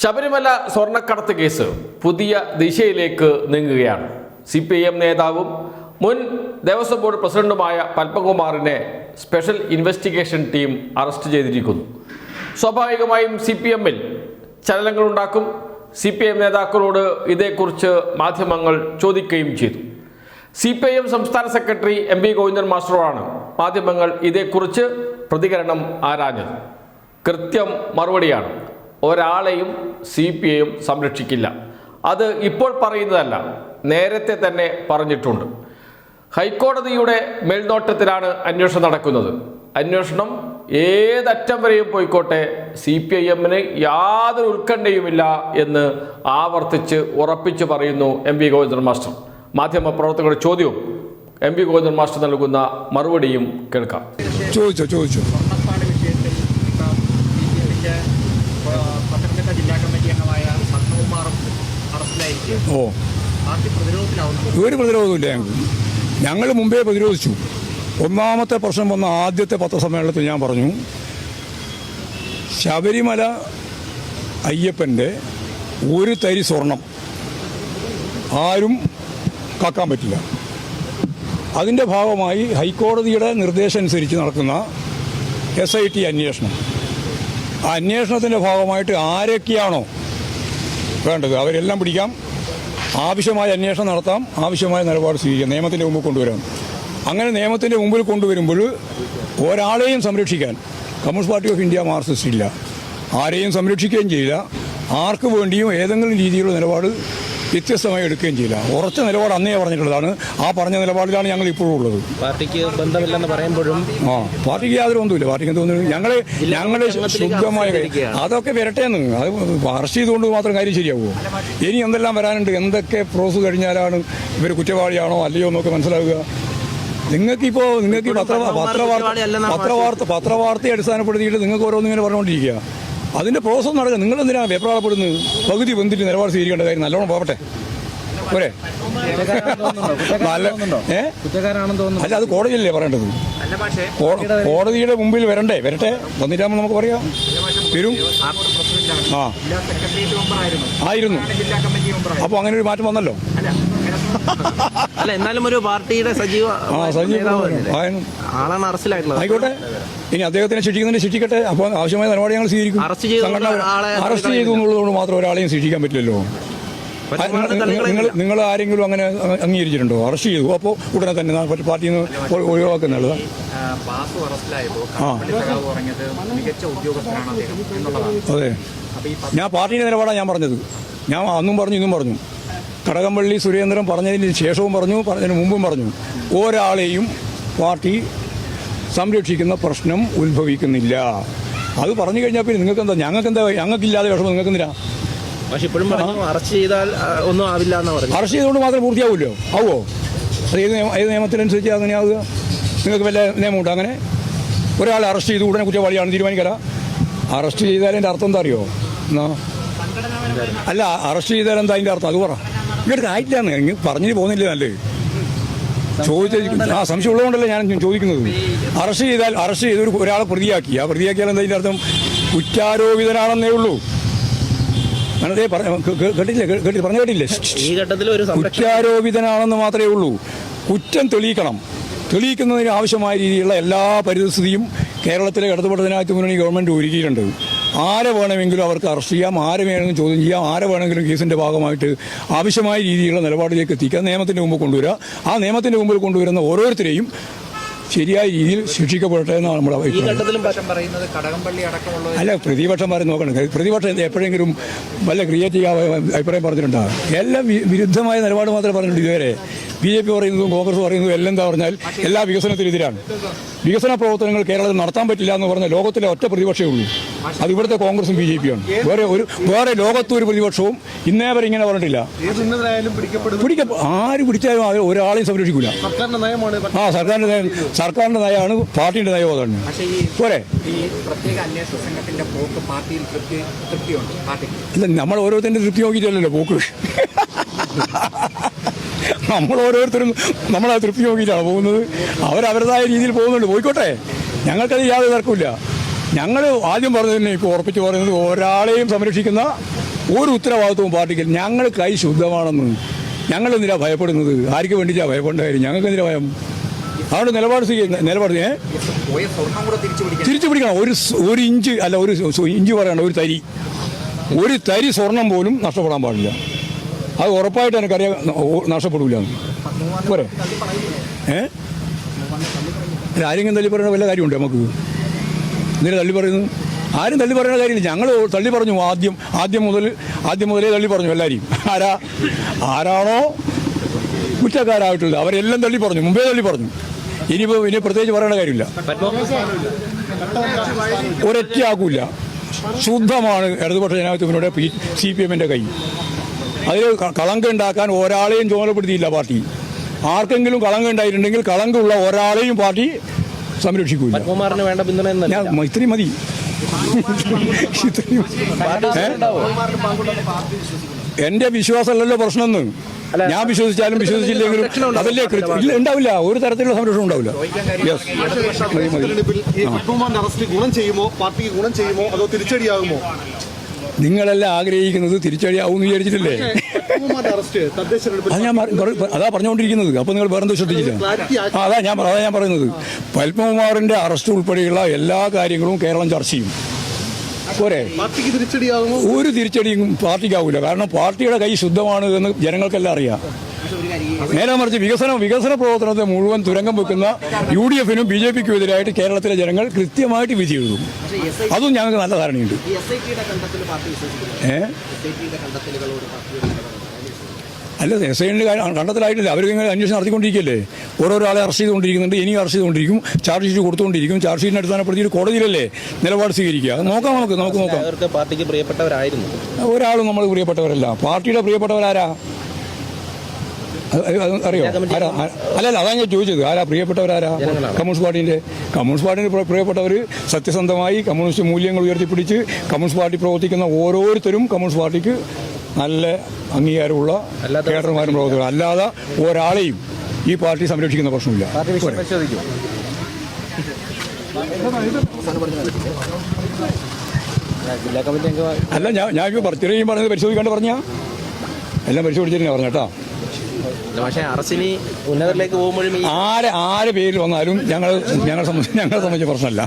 ശബരിമല സ്വർണക്കടത്ത് കേസ് പുതിയ ദിശയിലേക്ക് നീങ്ങുകയാണ്. സി പി എം നേതാവും മുൻ ദേവസ്വം ബോർഡ് പ്രസിഡന്റുമായ പത്മകുമാറിനെ സ്പെഷ്യൽ ഇൻവെസ്റ്റിഗേഷൻ ടീം അറസ്റ്റ് ചെയ്തിരിക്കുന്നു. സ്വാഭാവികമായും സി പി എമ്മിൽ ചലനങ്ങളുണ്ടാക്കും. സി പി എം നേതാക്കളോട് ഇതേക്കുറിച്ച് മാധ്യമങ്ങൾ ചോദിക്കുകയും ചെയ്തു. സി പി ഐ എം സംസ്ഥാന സെക്രട്ടറി എം വി ഗോവിന്ദൻ മാസ്റ്ററോടാണ് മാധ്യമങ്ങൾ ഇതേക്കുറിച്ച് പ്രതികരണം ആരാഞ്ഞത്. കൃത്യം മറുപടിയാണ്. ഒരാളെയും സി പി ഐയും സംരക്ഷിക്കില്ല. അത് ഇപ്പോൾ പറയുന്നതല്ല നേരത്തെ തന്നെ പറഞ്ഞിട്ടുണ്ട്. ഹൈക്കോടതിയുടെ മേൽനോട്ടത്തിലാണ് അന്വേഷണം നടക്കുന്നത്. അന്വേഷണം ഏതറ്റം വരെയും പോയിക്കോട്ടെ സി പി ഐ എമ്മിന് യാതൊരു ഉത്കണ്ഠയുമില്ല എന്ന് ആവർത്തിച്ച് ഉറപ്പിച്ചു പറയുന്നു എം വി ഗോവിന്ദൻ മാസ്റ്റർ. മാധ്യമ പ്രവർത്തകരുടെ ചോദ്യവും എം വി ഗോവിന്ദൻ മാസ്റ്റർ നൽകുന്ന മറുപടിയും കേൾക്കാം. ചോദിച്ചോ ചോദിച്ചോ. ഓ. ഒരു പ്രതിരോധമില്ല ഞങ്ങൾക്ക്. ഞങ്ങൾ മുമ്പേ പ്രതിരോധിച്ചു. ഒന്നാമത്തെ പ്രശ്നം വന്ന ആദ്യത്തെ പത്രസമ്മേളനത്തിൽ ഞാൻ പറഞ്ഞു ശബരിമല അയ്യപ്പന്റെ ഒരു തരി സ്വർണം ആരും കാക്കാൻ പറ്റില്ല. അതിന്റെ ഭാഗമായി ഹൈക്കോടതിയുടെ നിർദ്ദേശം അനുസരിച്ച് നടക്കുന്ന എസ് ഐ ടി അന്വേഷണം. ആ അന്വേഷണത്തിന്റെ ഭാഗമായിട്ട് ആരൊക്കെയാണോ വേണ്ടത് അവരെല്ലാം പിടിക്കാം. ആവശ്യമായ അന്വേഷണം നടത്താം ആവശ്യമായ നിലപാട് സ്വീകരിക്കാം നിയമത്തിന്റെ മുമ്പിൽ കൊണ്ടുവരാം. അങ്ങനെ നിയമത്തിന്റെ മുമ്പിൽ കൊണ്ടുവരുമ്പോൾ ഒരാളെയും സംരക്ഷിക്കാൻ communist party of India marxist ഇല്ല. ആരെയും സംരക്ഷിക്കുകയും ചെയ്യില്ല. ആർക്ക് വേണ്ടിയും ഏതെങ്കിലും രീതിയിലുള്ള നിലപാട് വ്യത്യസ്തമായി എടുക്കുകയും ചെയ്യില്ല. ഉറച്ച നിലപാട് അന്നേ പറഞ്ഞിട്ടുള്ളതാണ് ആ പറഞ്ഞ നിലപാടിലാണ് ഞങ്ങൾ ഇപ്പോഴും ഉള്ളത്. പാർട്ടിക്ക് ബന്ധമില്ലെന്ന് പറയുമ്പോഴും ആ പാർട്ടിക്ക് യാതൊരു ഒന്നുമില്ല പാർട്ടിക്ക് തോന്നുന്നു ഞങ്ങൾ ഞങ്ങളെ ശുദ്ധമായ അതൊക്കെ വരട്ടെ എന്ന്. അത് അറസ്റ്റ് ചെയ്തുകൊണ്ട് മാത്രം കാര്യം ശരിയാവുമോ? ഇനി എന്തെല്ലാം വരാനുണ്ട്? എന്തൊക്കെ പ്രോസ് കഴിഞ്ഞാലാണ് ഇവർ കുറ്റവാളിയാണോ അല്ലയോ എന്നൊക്കെ മനസ്സിലാവുക? നിങ്ങൾക്കിപ്പോൾ നിങ്ങൾക്ക് പത്ര പത്രവാർത്ത പത്രവാർത്ത പത്രവാർത്തയെ അടിസ്ഥാനപ്പെടുത്തിയിട്ട് നിങ്ങൾക്ക് ഓരോന്നിങ്ങനെ പറഞ്ഞുകൊണ്ടിരിക്കുക. അതിന്റെ പ്രോസസ് നടക്കുക നിങ്ങൾ എന്തിനാണ് വെപ്രാളപ്പെടുന്നത് പകുതി വെന്തിട്ട് നിലപാട് സ്വീകരിക്കേണ്ട കാര്യം നല്ലോണം പോകട്ടെ. പോരെ? നല്ല ഏ? തോന്നുന്നു അല്ല അത് കോടതിയല്ലേ പറയേണ്ടത്? അല്ല പക്ഷേ കോ- കോടതിയുടെ മുമ്പിൽ വരണ്ടേ? വരട്ടെ? വന്നിട്ടാകുമ്പോൾ നമുക്ക് പറയാം. വരും. ആ. ആയിരുന്നു. ജില്ലാ കമ്മിറ്റി മെമ്പറായിരുന്നു. അപ്പോൾ അങ്ങനെ ഒരു മാറ്റം വന്നല്ലോ? അല്ല എന്നാലും ഒരു പാർട്ടിയുടെ സജീവ? ആളാണ് അറസ്റ്റിലായിട്ടുള്ളത്. ആയിക്കോട്ടെ. ഇനി അദ്ദേഹത്തിനെ ശിക്ഷിക്കുന്നതിന് ശിക്ഷിക്കട്ടെ. അപ്പോൾ ആവശ്യമായ നടപടി ഞങ്ങൾ സ്വീകരിക്കും. അറസ്റ്റ് ചെയ്ത എന്നുള്ളതുകൊണ്ട് മാത്രം ഒരാളെയും ശിക്ഷിക്കാൻ പറ്റില്ലല്ലോ. നിങ്ങൾ- നിങ്ങൾ- ആരെങ്കിലും അങ്ങനെ അംഗീകരിച്ചിട്ടുണ്ടോ? അറസ്റ്റ് ചെയ്തു. അപ്പോൾ ഉടനെ തന്നെ പാർട്ടിയിൽ നിന്ന് ഒഴിവാക്കുന്നുള്ളത് അതെ. ഞാൻ പാർട്ടിയുടെ നിലപാടാണ് ഞാൻ പറഞ്ഞത്. ഞാൻ അന്നും പറഞ്ഞു ഇന്നും പറഞ്ഞു. കടകംപള്ളി സുരേന്ദ്രൻ പറഞ്ഞതിന് ശേഷവും പറഞ്ഞു പറഞ്ഞതിന് മുമ്പും പറഞ്ഞു. ഒരാളെയും പാർട്ടി സംരക്ഷിക്കുന്ന പ്രശ്നം ഉത്ഭവിക്കുന്നില്ല. അത് പറഞ്ഞു കഴിഞ്ഞാൽ പിന്നെ നിങ്ങൾക്ക് എന്താ ഞങ്ങൾക്ക് എന്താ ഞങ്ങൾക്കില്ലാതെ വിഷമം നിങ്ങൾക്ക് എന്തിനാ പക്ഷെ ഇപ്പോഴും അറസ്റ്റ് ചെയ്താൽ ഒന്നും ആവില്ല എന്ന് പറഞ്ഞു അറസ്റ്റ് ചെയ്തുകൊണ്ട് മാത്രം പൂർത്തിയാവില്ലോ? ആവോ? അത് ഏത് നിയമ ഏത് നിയമത്തിനനുസരിച്ച് അങ്ങനെയാവുക നിങ്ങൾക്ക് വല്ല നിയമമുണ്ട് അങ്ങനെ? ഒരാളെ അറസ്റ്റ് ചെയ്ത് ഉടനെ കുറ്റവാളിയാണ് തീരുമാനിക്കല? അറസ്റ്റ് ചെയ്താലതിന്റെ അർത്ഥം എന്താ അറിയോ? എന്നാ? അല്ല അറസ്റ്റ് ചെയ്താൽ എന്താ അതിന്റെ അർത്ഥം? അത് പറ. ഇങ്ങോട്ട് ആയിട്ടില്ലാന്ന് ഇങ്ങ് പറഞ്ഞിട്ട് പോകുന്നില്ല നല്ലത് ചോദിച്ച ആ സംശയം ഉള്ളതുകൊണ്ടല്ലേ ഞാൻ ചോദിക്കുന്നത്. അറസ്റ്റ് ചെയ്താൽ അറസ്റ്റ് ചെയ്ത് ഒരു ഒരാളെ പ്രതിയാക്കി. ആ പ്രതിയാക്കിയാൽ എന്താ അതിന്റെ അർത്ഥം? കുറ്റാരോപിതനാണെന്നേ ഉള്ളൂ. മനതേ കേട്ടില്ലേ? കേട്ടില്ല? പറഞ്ഞു കേട്ടില്ലേ? ഈ ഘട്ടത്തിൽ ഒരു സംരക്ഷണം കുറ്റാരോപിതനാണെന്ന് മാത്രമേ ഉള്ളൂ. കുറ്റം തെളിയിക്കണം. തെളിയിക്കുന്നതിന് ആവശ്യമായ രീതിയിലുള്ള എല്ലാ പരിസ്ഥിതിയും കേരളത്തിലെ ഇടതുപെട്ടതിനകത്ത് മുന്നണി ഗവൺമെന്റ് ഒരുക്കിയിട്ടുണ്ട്. ആരെ വേണമെങ്കിലും അവർക്ക് അറസ്റ്റ് ചെയ്യാം ആരെ വേണമെങ്കിലും ചോദ്യം ചെയ്യാം ആരെ വേണമെങ്കിലും കേസിന്റെ ഭാഗമായിട്ട് ആവശ്യമായ രീതിയിലുള്ള നിലപാടിലേക്ക് എത്തിക്കുക. നിയമത്തിന്റെ മുമ്പ് കൊണ്ടുവരിക. ആ നിയമത്തിന്റെ മുമ്പിൽ കൊണ്ടുവരുന്ന ഓരോരുത്തരെയും ശരിയായ രീതിയിൽ ശിക്ഷിക്കപ്പെടട്ടെ എന്നാണ് നമ്മുടെ അഭിപ്രായം. അല്ല പ്രതിപക്ഷം വരെ നോക്കണം. പ്രതിപക്ഷം എപ്പോഴെങ്കിലും വല്ല ക്രിയേറ്റീവ് അഭിപ്രായം പറഞ്ഞിട്ടുണ്ടാകും എല്ലാം വിരുദ്ധമായ നിലപാട് മാത്രമേ പറഞ്ഞിട്ടുള്ളൂ ഇതുവരെ. ബി ജെ പി പറയുന്നതും കോൺഗ്രസ് പറയുന്നതും എല്ലാം എന്താ പറഞ്ഞാൽ എല്ലാ വികസനത്തിനെതിരാണ് വികസന പ്രവർത്തനങ്ങൾ കേരളത്തിൽ നടത്താൻ പറ്റില്ല എന്ന് പറഞ്ഞാൽ ലോകത്തിലെ ഒറ്റ പ്രതിപക്ഷമേ ഉള്ളൂ. അത് ഇവിടുത്തെ കോൺഗ്രസും ബി ജെ പിയാണ് വേറെ ഒരു വേറെ ലോകത്തും ഒരു പ്രതിപക്ഷവും ഇന്നേ വരെ ഇങ്ങനെ പറഞ്ഞിട്ടില്ല. പിടിക്ക ആര് പിടിച്ചാലും അവർ ഒരാളെയും സംരക്ഷിക്കില്ല സർക്കാരിന്റെ നയമാണ് ആ സർക്കാരിന്റെ നയം സർക്കാരിന്റെ നയമാണ് പാർട്ടിയുടെ നയം അതാണ്. പോരെ? അല്ല നമ്മൾ ഓരോരുത്തരുടെ തൃപ്തി നോക്കിയിട്ടല്ലല്ലോ പോക്ക്. നമ്മൾ ഓരോരുത്തരും നമ്മളെ തൃപ്തി നോക്കിയിട്ടാണ് പോകുന്നത്. അവരവരുടേതായ രീതിയിൽ പോകുന്നുണ്ട്. പോയിക്കോട്ടെ. ഞങ്ങൾക്കത് യാതൊരു തർക്കമില്ല ഞങ്ങൾ ആദ്യം പറഞ്ഞു തന്നെ ഇപ്പോൾ ഉറപ്പിച്ച് പറയുന്നത് ഒരാളെയും സംരക്ഷിക്കുന്ന ഒരു ഉത്തരവാദിത്വവും പാർട്ടിക്ക് ഞങ്ങൾ കൈ ശുദ്ധമാണെന്ന് ഞങ്ങൾ എന്തിനാ ഭയപ്പെടുന്നത്? ആർക്ക് വേണ്ടിയിട്ടാ ഭയപ്പെടേണ്ട കാര്യം? ഞങ്ങൾക്ക് എന്തിനാ ഭയം? അതുകൊണ്ട് നിലപാട് സ്വീകരിക്കുന്ന നിലപാട് തിരിച്ചു പിടിക്കണം ഒരു ഒരു ഇഞ്ച് അല്ല ഒരു ഇഞ്ച് പറയണ്ട ഒരു തരി. ഒരു തരി സ്വർണം പോലും നഷ്ടപ്പെടാൻ പാടില്ല. അത് ഉറപ്പായിട്ട് എനിക്കറിയാം. നഷ്ടപ്പെടില്ല പോരെ. ഏ? ആരെങ്കിലും തള്ളി പറയുന്ന വല്ല കാര്യമുണ്ട് നമുക്ക്? ഇന്നലെ തള്ളി പറയുന്നു ആരും തള്ളി പറയുന്ന കാര്യമില്ല. ഞങ്ങൾ തള്ളി പറഞ്ഞു ആദ്യം ആദ്യം മുതൽ ആദ്യം മുതലേ തള്ളി പറഞ്ഞു എല്ലാവരെയും ആരാ? ആരാണോ? കുറ്റക്കാരായിട്ടുള്ളത് അവരെല്ലാം തള്ളി പറഞ്ഞു. മുമ്പേ തള്ളി പറഞ്ഞു. ഇനിയിപ്പോൾ ഇനി പ്രത്യേകിച്ച് പറയേണ്ട കാര്യമില്ല. ഒരൊറ്റയാക്കൂല ശുദ്ധമാണ് ഇടതുപക്ഷ ജനാധിപത്യത്തിനോട് സി പി എമ്മിന്റെ കൈ. അതിൽ കളങ്കം ഉണ്ടാക്കാൻ ഒരാളെയും ചുമതലപ്പെടുത്തിയില്ല പാർട്ടി. ആർക്കെങ്കിലും കളങ്കം ഉണ്ടായിട്ടുണ്ടെങ്കിൽ കളങ്കമുള്ള ഒരാളെയും പാർട്ടി സംരക്ഷിക്കൂല. പത്മകുമാറിന് വേണ്ട പിന്തുണ ഇത്രയും മതി? എന്റെ വിശ്വാസമല്ലല്ലോ പ്രശ്നം എന്ന് ഞാൻ വിശ്വസിച്ചാലും വിശ്വസിച്ചില്ലെങ്കിലും അതല്ലേ ഇല്ല ഉണ്ടാവില്ല. ഒരു തരത്തിലുള്ള സംരക്ഷണം ഉണ്ടാവില്ല. യെസ് ഗുണം ചെയ്യുമോ? പാർട്ടിക്ക് ഗുണം ചെയ്യുമോ? അതോ തിരിച്ചടിയാകുമോ? നിങ്ങളെല്ലാം ആഗ്രഹിക്കുന്നത് തിരിച്ചടിയാവും വിചാരിച്ചിട്ടില്ലേ? അത് ഞാൻ അതാ പറഞ്ഞുകൊണ്ടിരിക്കുന്നത്. അപ്പൊ നിങ്ങൾ വേറെന്തോ ശ്രദ്ധിച്ചില്ല. അതാ ഞാൻ അതാ ഞാൻ പറയുന്നത്. പത്മകുമാറിന്റെ അറസ്റ്റ് ഉൾപ്പെടെയുള്ള എല്ലാ കാര്യങ്ങളും കേരളം ചർച്ച ചെയ്യും. പോരെ? ഒരു തിരിച്ചടിയും പാർട്ടിക്കാവില്ല കാരണം പാർട്ടിയുടെ കൈ ശുദ്ധമാണ് എന്ന് ജനങ്ങൾക്കെല്ലാം അറിയാം. നേരെ മറിച്ച് വികസന വികസന പ്രവർത്തനത്തെ മുഴുവൻ തുരങ്കം വെക്കുന്ന യു ഡി എഫിനും ബി ജെ പിക്കും എതിരായിട്ട് കേരളത്തിലെ ജനങ്ങൾ കൃത്യമായിട്ട് വിധി എഴുതും. അതും ഞങ്ങൾക്ക് നല്ല ധാരണയുണ്ട്. അല്ല എസ് ഐ കണ്ടെത്തലായിട്ടില്ല. അവർ ഇങ്ങനെ അന്വേഷണം നടത്തിക്കൊണ്ടിരിക്കുകയല്ലേ ഓരോരോ ആളെ അറസ്റ്റ് ചെയ്തുകൊണ്ടിരിക്കുന്നുണ്ട് ഇനിയും അറസ്റ്റ് ചെയ്തുകൊണ്ടിരിക്കും. ചാർജ് ഷീറ്റ് കൊടുത്തുകൊണ്ടിരിക്കും. ചാർജ് ഷീറ്റിനെ അടിസ്ഥാനപ്പെടുത്തിയിട്ട് കോടതിയിലല്ലേ നിലപാട് സ്വീകരിക്കുക? നോക്കാം നമുക്ക് നമുക്ക് നോക്കാം. പാർട്ടിക്ക് പ്രിയപ്പെട്ടവരായിരുന്നു. ഒരാളും നമ്മൾ പ്രിയപ്പെട്ടവരല്ല. പാർട്ടിയുടെ പ്രിയപ്പെട്ടവരാരാ? അറിയോ? ആരാ? അല്ലല്ല അതാ ഞാൻ ചോദിച്ചത്. ആരാ പ്രിയപ്പെട്ടവരാരാ? കമ്മ്യൂണിസ്റ്റ് പാർട്ടിന്റെ കമ്മ്യൂണിസ്റ്റ് പാർട്ടിന്റെ പ്രിയ- പ്രിയപ്പെട്ടവർ സത്യസന്ധമായി കമ്മ്യൂണിസ്റ്റ് മൂല്യങ്ങൾ ഉയർത്തിപ്പിടിച്ച് കമ്മ്യൂണിസ്റ്റ് പാർട്ടി പ്രവർത്തിക്കുന്ന ഓരോരുത്തരും കമ്മ്യൂണിസ്റ്റ് പാർട്ടിക്ക് നല്ല അംഗീകാരമുള്ള കേഡർമാരും പ്രവർത്തകരും. അല്ലാതെ ഒരാളെയും ഈ പാർട്ടി സംരക്ഷിക്കുന്ന പ്രശ്നമില്ല. അല്ല ഞാൻ ഞാൻ പറഞ്ഞത് പരിശോധിക്കാണ്ട് പറഞ്ഞ? എല്ലാം പരിശോധിച്ചിട്ട് അറസ്റ്റിനി ഉന്നതരിലേക്ക് പോകുമ്പോഴും ആര് ആരെ പേരിൽ വന്നാലും ഞങ്ങൾ ഞങ്ങളെ സംബന്ധിച്ച് ഞങ്ങളെ സംബന്ധിച്ച് പ്രശ്നമല്ല.